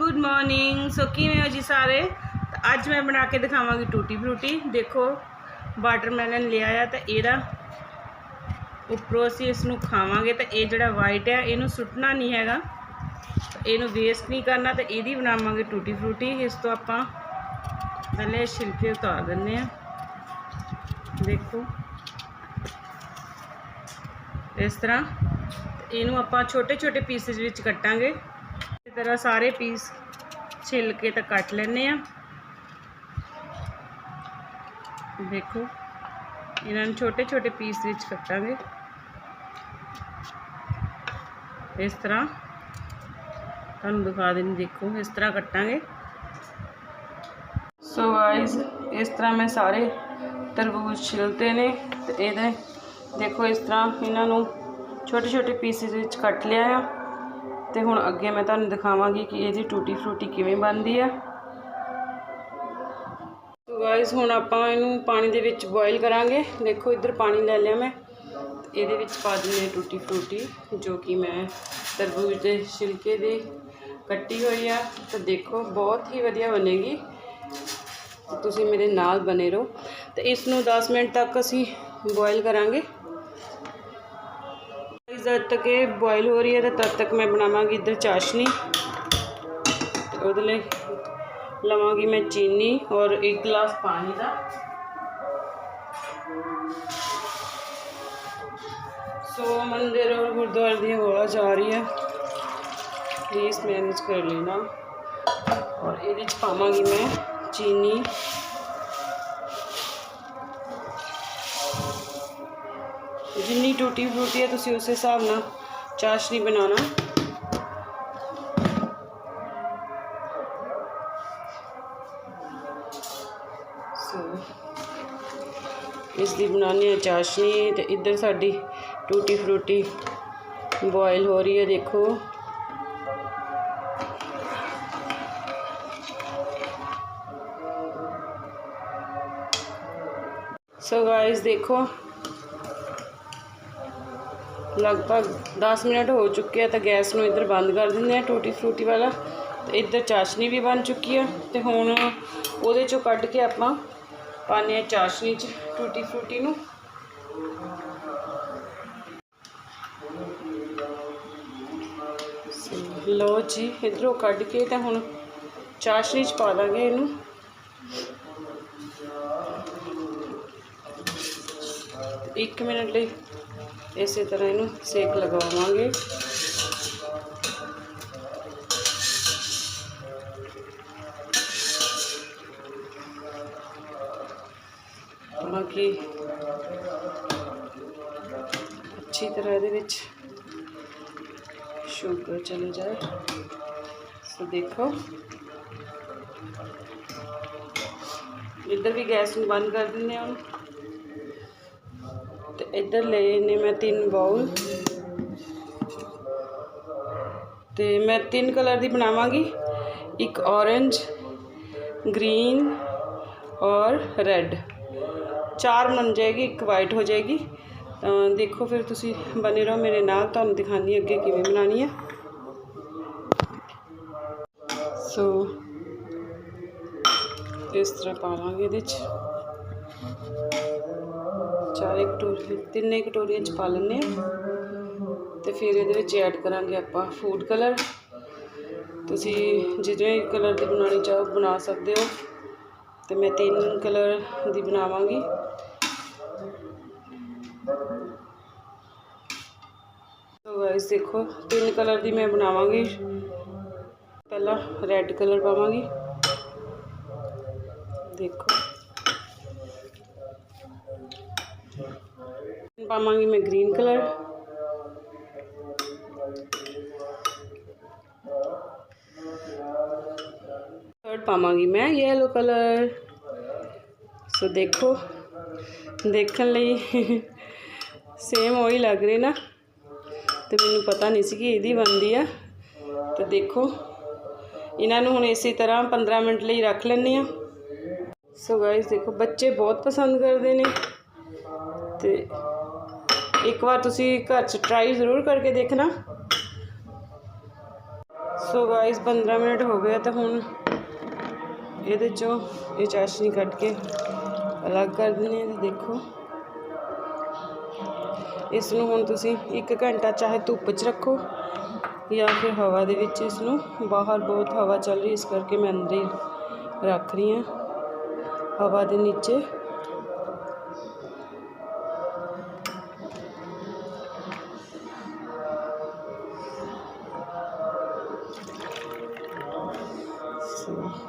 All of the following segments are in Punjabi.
ਗੁੱਡ ਮਾਰਨਿੰਗ ਸੋ ਕਿਵੇਂ ਹੋ ਜੀ ਸਾਰੇ? ਅੱਜ ਮੈਂ ਬਣਾ ਕੇ ਦਿਖਾਵਾਂਗੀ ਟੂਟੀ ਫਰੂਟੀ। ਦੇਖੋ ਵਾਟਰਮੈਲਨ ਲਿਆ ਆ ਤਾਂ ਇਹਦਾ ਉੱਪਰੋਂ ਅਸੀਂ ਇਸ ਨੂੰ ਖਾਵਾਂਗੇ ਤਾਂ ਇਹ ਜਿਹੜਾ ਵਾਈਟ ਹੈ ਇਹਨੂੰ ਸੁੱਟਣਾ ਨਹੀਂ ਹੈਗਾ। ਇਹਨੂੰ ਵੇਸਟ ਨਹੀਂ ਕਰਨਾ ਤਾਂ ਇਹਦੀ ਬਣਾਵਾਂਗੇ ਟੂਟੀ ਫਰੂਟੀ। ਇਸ ਤੋਂ ਆਪਾਂ ਪਹਿਲੇ ਛਿਲਕੇ ਉਤਾਰ ਦਿੰਨੇ ਆ। ਦੇਖੋ। ਇਸ ਤਰ੍ਹਾਂ। ਇਹਨੂੰ ਆਪਾਂ ਛੋਟੇ ਛੋਟੇ ਪੀਸਿਸ ਵਿੱਚ ਕੱਟਾਂਗੇ। ਇਸ ਤਰ੍ਹਾਂ ਸਾਰੇ ਪੀਸ ਛਿੱਲ ਕੇ ਤਾਂ ਕੱਟ ਲੈਣੇ ਆ ਦੇਖੋ, ਇਹਨਾਂ ਨੂੰ ਛੋਟੇ ਛੋਟੇ ਪੀਸ ਵਿੱਚ ਕੱਟਾਂਗੇ। ਇਸ ਤਰ੍ਹਾਂ ਤੁਹਾਨੂੰ ਦਿਖਾ ਦੇਣੀ ਦੇਖੋ, ਇਸ ਤਰ੍ਹਾਂ ਕੱਟਾਂਗੇ। ਸੋ ਗਾਇਸ ਇਸ ਤਰ੍ਹਾਂ ਮੈਂ ਸਾਰੇ ਤਰਬੂਜ ਛਿਲਤੇ ਨੇ ਤੇ ਇਹਦੇ ਦੇਖੋ, ਇਸ ਤਰ੍ਹਾਂ ਇਹਨਾਂ ਨੂੰ ਛੋਟੇ ਛੋਟੇ ਪੀਸਿਸ ਵਿੱਚ ਕੱਟ ਲਿਆ ਆ। ਤੇ ਹੁਣ ਅੱਗੇ ਮੈਂ ਤੁਹਾਨੂੰ ਦਿਖਾਵਾਂਗੀ ਕਿ ਇਹਦੀ ਟੂਟੀ ਫਰੂਟੀ ਕਿਵੇਂ ਬਣਦੀ ਆ। ਸੋ ਗਾਇਸ ਹੁਣ ਆਪਾਂ ਇਹਨੂੰ ਪਾਣੀ ਦੇ ਵਿੱਚ ਬੋਇਲ ਕਰਾਂਗੇ। ਦੇਖੋ, ਇੱਧਰ ਪਾਣੀ ਲੈ ਲਿਆ ਮੈਂ। ਇਹਦੇ ਵਿੱਚ ਪਾ ਦਿੰਦੇ ਹਾਂ ਟੂਟੀ ਫਰੂਟੀ, ਜੋ ਕਿ ਮੈਂ ਤਰਬੂਜ ਦੇ ਛਿਲਕੇ ਦੀ ਕੱਟੀ ਹੋਈ ਆ। ਤਾਂ ਦੇਖੋ, ਬਹੁਤ ਹੀ ਵਧੀਆ ਬਣੇਗੀ। ਤੁਸੀਂ ਮੇਰੇ ਨਾਲ ਬਨੇ ਰਹੋ। ਤੇ ਇਸ ਨੂੰ 10 ਮਿੰਟ ਤੱਕ ਅਸੀਂ ਬੋਇਲ ਕਰਾਂਗੇ। ਜਦ ਤੱਕ ਇਹ ਬੋਇਲ ਹੋ ਰਹੀ ਹੈ ਤਾਂ ਤਦ ਤੱਕ ਮੈਂ ਬਣਾਵਾਂਗੀ ਇੱਧਰ ਚਾਸ਼ਨੀ। ਤੇ ਉਹਦੇ ਲਈ ਲਵਾਂਗੀ ਮੈਂ ਚੀਨੀ ਔਰ ਇੱਕ ਗਲਾਸ ਪਾਣੀ ਦਾ। ਸੋ ਮੰਦਿਰ ਔਰ ਗੁਰਦੁਆਰੇ ਦੀ ਆਵਾਜ਼ ਆ ਰਹੀ ਹੈ। ਪਲੀਜ਼ ਮੈਨੇਜ ਕਰ ਲੈਣਾ। ਔਰ ਇਹਦੇ 'ਚ ਪਾਵਾਂਗੀ ਮੈਂ ਚੀਨੀ। ਜਿੰਨੀ ਟੂਟੀ ਫਰੂਟੀ ਹੈ ਤੁਸੀਂ ਉਸੇ ਹਿਸਾਬ ਨਾਲ ਚਾਸ਼ਨੀ ਬਣਾਉਣਾ। ਇਸ ਦੀ ਬਣਾਉਣੀ ਹੈ ਚਾਸ਼ਨੀ, ਤੇ ਇੱਧਰ ਸਾਡੀ ਟੂਟੀ ਫਰੂਟੀ ਬੋਇਲ ਹੋ ਰਹੀ ਹੈ, ਦੇਖੋ। ਸੋ ਗਾਇਸ ਦੇਖੋ। ਲਗਭਗ 10 ਮਿੰਟ ਹੋ ਚੁੱਕੇ ਆ ਤਾਂ ਗੈਸ ਨੂੰ ਇੱਧਰ ਬੰਦ ਕਰ ਦਿੰਦੇ ਆ, ਟੂਟੀ ਫਰੂਟੀ ਵਾਲਾ। ਤੇ ਇੱਧਰ ਚਾਸ਼ਨੀ ਵੀ ਬਣ ਚੁੱਕੀ ਆ ਤੇ ਹੁਣ ਉਹਦੇ ਚੋਂ ਕੱਢ ਕੇ ਆਪਾਂ ਪਾਉਂਦੇ ਆ ਚਾਸ਼ਨੀ 'ਚ ਟੂਟੀ ਫਰੂਟੀ ਨੂੰ। ਸੋ ਲਓ ਜੀ, ਇੱਧਰੋਂ ਕੱਢ ਕੇ ਤਾਂ ਹੁਣ ਚਾਸ਼ਨੀ 'ਚ ਪਾ ਦਾਂਗੇ ਇਹਨੂੰ। ਇੱਕ ਮਿੰਟ ਲਈ ਇਸੇ ਤਰ੍ਹਾਂ ਇਹਨੂੰ ਸੇਕ ਲਗਾਵਾਂਗੇ। ਬਾਕੀ ਅੱਛੀ ਤਰ੍ਹਾਂ ਇਹਦੇ ਵਿੱਚ ਸ਼ੂਗਰ ਚਲੇ ਜਾਏ। ਸੋ ਦੇਖੋ। ਇੱਧਰ ਵੀ ਗੈਸ ਨੂੰ ਬੰਦ ਕਰ ਦਿੰਦੇ ਹਾਂ ਹੁਣ। ਤੇ ਇੱਧਰ ਲਏ ਨੇ ਮੈਂ ਤਿੰਨ ਬਾਉਲ ਤੇ ਮੈਂ ਤਿੰਨ ਕਲਰ ਦੀ ਬਣਾਵਾਂਗੀ ਇੱਕ orange ਗ੍ਰੀਨ ਔਰ ਰੈੱਡ ਚਾਰ ਬਣ ਜਾਏਗੀ ਇੱਕ ਵਾਈਟ ਹੋ ਜਾਏਗੀ ਤਾਂ ਦੇਖੋ ਫਿਰ ਤੁਸੀਂ ਬਨੇ ਰਹੋ ਮੇਰੇ ਨਾਲ ਤੁਹਾਨੂੰ ਦਿਖਾਉਂਦੀ ਅੱਗੇ ਕਿਵੇਂ ਬਣਾਉਣੀ ਹੈ ਸੋ ਇਸ ਤਰ੍ਹਾਂ ਪਾਵਾਂਗੇ ਇਹਦੇ 'ਚ ਚਾਰੇ ਕਟੋਰੀ ਤਿੰਨੇ ਕਟੋਰੀਆਂ ਚ ਪਾ ਲੈਂਦੇ ਆ ਤੇ ਫਿਰ ਇਹਦੇ ਵਿੱਚ ਐਡ ਕਰਾਂਗੇ ਆਪਾਂ ਫੂਡ ਕਲਰ ਤੁਸੀਂ ਜਿਹੜੇ ਕਲਰ ਦੀ ਬਣਾਉਣੀ ਚਾਹੋ ਬਣਾ ਸਕਦੇ ਹੋ। ਤੇ ਮੈਂ ਤਿੰਨ ਕਲਰ ਦੀ ਬਣਾਵਾਂਗੀ। ਸੋ ਗਾਇਸ ਦੇਖੋ, ਤਿੰਨ ਕਲਰ ਦੀ ਮੈਂ ਬਣਾਵਾਂਗੀ। ਪਹਿਲਾਂ ਰੈੱਡ ਕਲਰ ਪਾਵਾਂਗੀ। ਦੇਖੋ। ਪਾਵਾਂਗੀ ਮੈਂ ਗ੍ਰੀਨ ਕਲਰ ਥਰਡ ਪਾਵਾਂਗੀ ਮੈਂ ਯੈਲੋ ਕਲਰ ਸੋ ਦੇਖੋ ਦੇਖਣ ਲਈ ਸੇਮ ਉਹੀ ਲੱਗ ਰਹੀ ਨਾ ਤੇ ਮੈਨੂੰ ਪਤਾ ਨਹੀਂ ਸੀ ਕਿ ਇਹਦੀ ਬਣਦੀ ਆ ਤੇ ਦੇਖੋ ਇਹਨਾਂ ਨੂੰ ਹੁਣ ਇਸੇ ਤਰ੍ਹਾਂ 15 ਮਿੰਟ ਲਈ ਰੱਖ ਲੈਂਦੇ ਆ ਸੋ ਗਾਇਸ ਦੇਖੋ ਬੱਚੇ ਬਹੁਤ ਪਸੰਦ ਕਰਦੇ ਨੇ ਤੇ ਇੱਕ ਵਾਰ ਤੁਸੀਂ ਘਰ 'ਚ ਟਰਾਈ ਜ਼ਰੂਰ ਕਰਕੇ ਦੇਖਣਾ। ਸੋ ਗਾਇਸ 15 ਮਿੰਟ ਹੋ ਗਏ ਤੇ ਹੁਣ ਇਹਦੇ ਚੋਂ ਇਹ ਚਾਸ਼ਨੀ ਕੱਢ ਕੇ ਅਲੱਗ ਕਰ ਦਿੰਦੇ ਹਾਂ ਤੇ ਦੇਖੋ। ਇਸ ਨੂੰ ਹੁਣ ਤੁਸੀਂ 1 ਘੰਟਾ ਚਾਹੇ ਧੁੱਪ 'ਚ ਰੱਖੋ ਜਾਂ ਫਿਰ ਹਵਾ ਦੇ ਵਿੱਚ ਇਸ ਨੂੰ ਬਾਹਰ ਬਹੁਤ ਹਵਾ ਚੱਲ ਰਹੀ ਇਸ ਕਰਕੇ ਮੈਂ ਅੰਦਰ ਹੀ ਰੱਖ ਰਹੀ ਹਾਂ। ਹਵਾ ਦੇ ਨੀਚੇ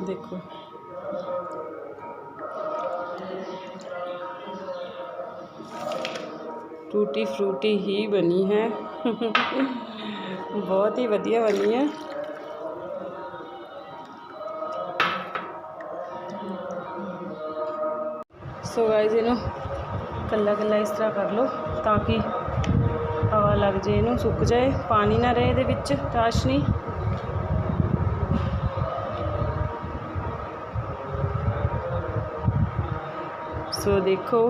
ਦੇਖੋ। ਟੂਟੀ ਫਰੂਟੀ ਹੀ ਬਣੀ ਹੈ। ਬਹੁਤ ਹੀ ਵਧੀਆ ਬਣੀ ਹੈ। ਸੋ ਗਾਇਜ਼ ਇਹਨੂੰ ਕੱਲਾ ਕੱਲਾ ਇਸ ਤਰ੍ਹਾਂ ਕਰ ਲਓ ਤਾਂ ਕਿ ਹਵਾ ਲੱਗ ਜੇ, ਇਹਨੂੰ ਸੁੱਕ ਜਾਏ, ਪਾਣੀ ਨਾ ਰਹੇ ਇਹਦੇ ਵਿੱਚ ਚਾਸ਼ਨੀ ਸੋ ਦੇਖੋ,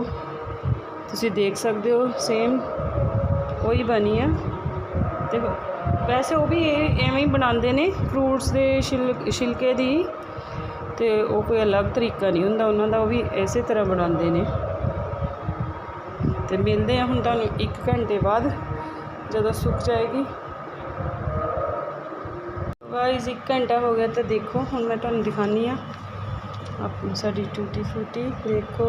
ਤੁਸੀਂ ਦੇਖ ਸਕਦੇ ਹੋ ਸੇਮ ਉਹੀ ਬਣੀ ਆ। ਤੇ ਵੈਸੇ ਉਹ ਵੀ ਇਹ ਐਵੇਂ ਹੀ ਬਣਾਉਂਦੇ ਨੇ ਫਰੂਟਸ ਦੇ ਛਿਲ, ਛਿਲਕੇ ਦੀ। ਤੇ ਉਹ ਕੋਈ ਅਲੱਗ ਤਰੀਕਾ ਨਹੀਂ ਹੁੰਦਾ, ਉਹਨਾਂ ਦਾ ਉਹ ਵੀ ਇਸੇ ਤਰ੍ਹਾਂ ਬਣਾਉਂਦੇ ਨੇ। ਤੇ ਮਿਲਦੇ ਆ ਹੁਣ ਤੁਹਾਨੂੰ 1 ਘੰਟੇ ਬਾਅਦ, ਜਦੋਂ ਸੁੱਕ ਜਾਏਗੀ। ਗਾਇਸ 1 ਘੰਟਾ ਹੋ ਗਿਆ ਤਾਂ ਦੇਖੋ, ਹੁਣ ਮੈਂ ਤੁਹਾਨੂੰ ਦਿਖਾਨੀ ਆ ਆਪਣੀ ਸਾਡੀ ਟੂਟੀ ਫਰੂਟੀ ਦੇਖੋ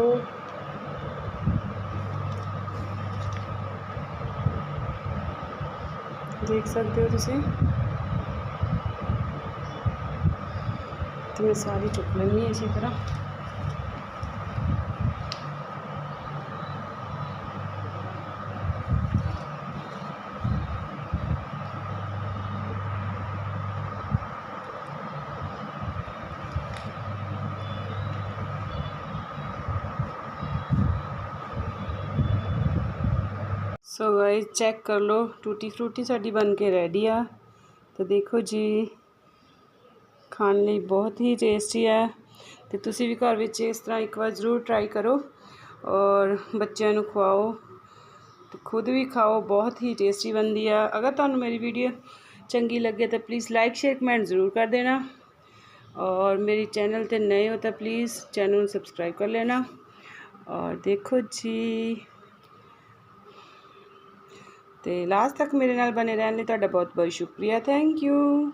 ਦੇਖ ਸਕਦੇ ਹੋ ਤੁਸੀਂ ਤੇ ਮੈਂ ਸਾਰੀ ਚੁੱਕ ਲੈਂਦੀ ਹਾਂ ਸੋ ਗਾਇਸ ਚੈੱਕ ਕਰ ਲਓ ਟੂਟੀ ਫਰੂਟੀ ਸਾਡੀ ਬਣ ਕੇ ਰੈਡੀ ਆ ਤਾਂ ਦੇਖੋ ਜੀ ਖਾਣ ਲਈ ਬਹੁਤ ਹੀ ਟੇਸਟੀ ਆ ਤੇ ਤੁਸੀਂ ਵੀ ਘਰ ਵਿੱਚ ਇਸ ਤਰ੍ਹਾਂ ਇੱਕ ਵਾਰ ਜ਼ਰੂਰ ਟਰਾਈ ਕਰੋ ਔਰ ਬੱਚਿਆਂ ਨੂੰ ਖਵਾਓ ਤੇ ਖੁਦ ਵੀ ਖਾਓ ਬਹੁਤ ਹੀ ਟੇਸਟੀ ਬਣਦੀ ਆ ਅਗਰ ਤੁਹਾਨੂੰ ਮੇਰੀ ਵੀਡੀਓ ਚੰਗੀ ਲੱਗੇ ਤਾਂ ਪਲੀਜ਼ ਲਾਈਕ ਸ਼ੇਅਰ ਕਮੈਂਟ ਜ਼ਰੂਰ ਕਰ ਦੇਣਾ ਔਰ ਮੇਰੇ ਚੈਨਲ ਤੇ ਨਏ ਹੋ ਤਾਂ ਪਲੀਜ਼ ਚੈਨਲ ਨੂੰ ਸਬਸਕ੍ਰਾਈਬ ਕਰ ਲੈਣਾ ਔਰ ਦੇਖੋ ਜੀ ਤੇ ਲਾਸਟ ਤੱਕ ਮੇਰੇ ਨਾਲ ਬਨੇ ਰਹਿਣ ਲਈ ਤੁਹਾਡਾ ਬਹੁਤ ਬਹੁਤ ਸ਼ੁਕਰੀਆ। Thank you